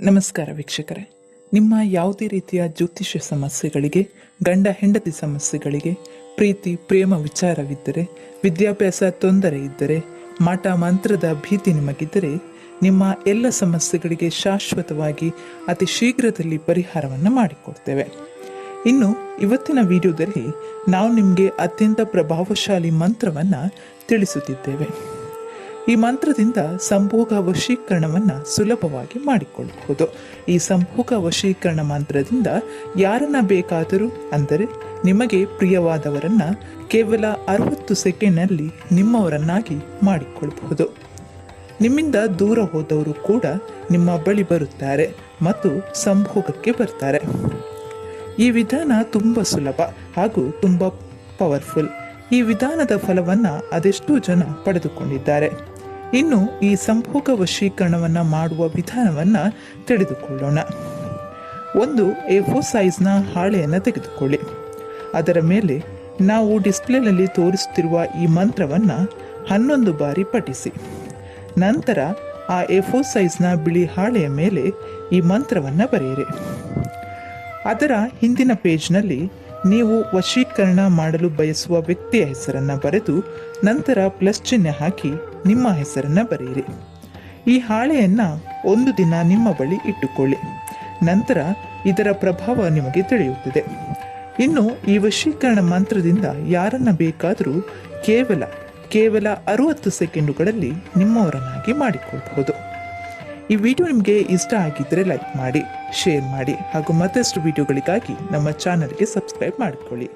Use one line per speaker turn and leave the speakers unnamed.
ನಮಸ್ಕಾರ ವೀಕ್ಷಕರೇ. ನಿಮ್ಮ ಯಾವುದೇ ರೀತಿಯ ಜ್ಯೋತಿಷ್ಯ ಸಮಸ್ಯೆಗಳಿಗೆ, ಗಂಡ ಹೆಂಡತಿ ಸಮಸ್ಯೆಗಳಿಗೆ ಪ್ರೀತಿ, ಪ್ರೇಮ ವಿಚಾರವಿದ್ದರೆ, ವಿದ್ಯಾಭ್ಯಾಸ ತೊಂದರೆ ಇದ್ದರೆ, ಮಾಟ ಮಂತ್ರದ ಭೀತಿ ನಿಮಗಿದ್ದರೆ, ನಿಮ್ಮ ಎಲ್ಲ ಸಮಸ್ಯೆಗಳಿಗೆ ಶಾಶ್ವತವಾಗಿ ಅತಿ ಶೀಘ್ರದಲ್ಲಿ ಪರಿಹಾರವನ್ನು ಮಾಡಿಕೊಡ್ತೇವೆ. ಇನ್ನು ಇವತ್ತಿನ ವಿಡಿಯೋದಲ್ಲಿ ನಾವು ನಿಮಗೆ ಅತ್ಯಂತ ಪ್ರಭಾವಶಾಲಿ ಮಂತ್ರವನ್ನು ತಿಳಿಸುತ್ತಿದ್ದೇವೆ. ಈ ಮಂತ್ರದಿಂದ ಸಂಭೋಗ ವಶೀಕರಣವನ್ನು ಸುಲಭವಾಗಿ ಮಾಡಿಕೊಳ್ಳಬಹುದು. ಈ ಸಂಭೋಗ ವಶೀಕರಣ ಮಂತ್ರದಿಂದ ಯಾರನ್ನ ಬೇಕಾದರೂ, ಅಂದರೆ ನಿಮಗೆ ಪ್ರಿಯವಾದವರನ್ನ ಕೇವಲ ಅರವತ್ತು ಸೆಕೆಂಡ್ನಲ್ಲಿ ನಿಮ್ಮವರನ್ನಾಗಿ ಮಾಡಿಕೊಳ್ಳಬಹುದು. ನಿಮ್ಮಿಂದ ದೂರ ಹೋದವರು ಕೂಡ ನಿಮ್ಮ ಬಳಿ ಬರುತ್ತಾರೆ ಮತ್ತು ಸಂಭೋಗಕ್ಕೆ ಬರ್ತಾರೆ. ಈ ವಿಧಾನ ತುಂಬ ಸುಲಭ ಹಾಗೂ ತುಂಬ ಪವರ್ಫುಲ್ ಈ ವಿಧಾನದ ಫಲವನ್ನು ಅದೆಷ್ಟೋ ಜನ ಪಡೆದುಕೊಂಡಿದ್ದಾರೆ. ಇನ್ನು ಈ ಸಂಭೋಗ ವಶೀಕರಣವನ್ನು ಮಾಡುವ ವಿಧಾನವನ್ನು ತಿಳಿದುಕೊಳ್ಳೋಣ. ಒಂದು ಎ ಫೋರ್ ಸೈಜ್ನ ಹಾಳೆಯನ್ನು ತೆಗೆದುಕೊಳ್ಳಿ. ಅದರ ಮೇಲೆ ನಾವು ಡಿಸ್ಪ್ಲೇನಲ್ಲಿ ತೋರಿಸುತ್ತಿರುವ ಈ ಮಂತ್ರವನ್ನು ಹನ್ನೊಂದು ಬಾರಿ ಪಠಿಸಿ. ನಂತರ ಆ ಎ ಫೋರ್ ಸೈಜ್ನ ಬಿಳಿ ಹಾಳೆಯ ಮೇಲೆ ಈ ಮಂತ್ರವನ್ನು ಬರೆಯಿರಿ. ಅದರ ಹಿಂದಿನ ಪೇಜ್ನಲ್ಲಿ ನೀವು ವಶೀಕರಣ ಮಾಡಲು ಬಯಸುವ ವ್ಯಕ್ತಿಯ ಹೆಸರನ್ನು ಬರೆದು ನಂತರ ಪ್ಲಸ್ ಚಿಹ್ನೆ ಹಾಕಿ ನಿಮ್ಮ ಹೆಸರನ್ನು ಬರೆಯಿರಿ. ಈ ಹಾಳೆಯನ್ನು ಒಂದು ದಿನ ನಿಮ್ಮ ಬಳಿ ಇಟ್ಟುಕೊಳ್ಳಿ. ನಂತರ ಇದರ ಪ್ರಭಾವ ನಿಮಗೆ ತಿಳಿಯುತ್ತದೆ. ಇನ್ನು ಈ ವಶೀಕರಣ ಮಂತ್ರದಿಂದ ಯಾರನ್ನ ಬೇಕಾದರೂ ಕೇವಲ ಕೇವಲ ಅರುವತ್ತು ಸೆಕೆಂಡುಗಳಲ್ಲಿ ನಿಮ್ಮವರನ್ನಾಗಿ ಮಾಡಿಕೊಳ್ಳಬಹುದು ಈ ವಿಡಿಯೋ ನಿಮಗೆ ಇಷ್ಟ ಆಗಿದ್ದರೆ ಲೈಕ್ ಮಾಡಿ ಶೇರ್ ಮಾಡಿ ಹಾಗೂ ಮತ್ತಷ್ಟು ವಿಡಿಯೋಗಳಿಗಾಗಿ ನಮ್ಮ ಚಾನಲ್ಗೆ ಸಬ್ಸ್ಕ್ರೈಬ್ ಮಾಡಿಕೊಳ್ಳಿ.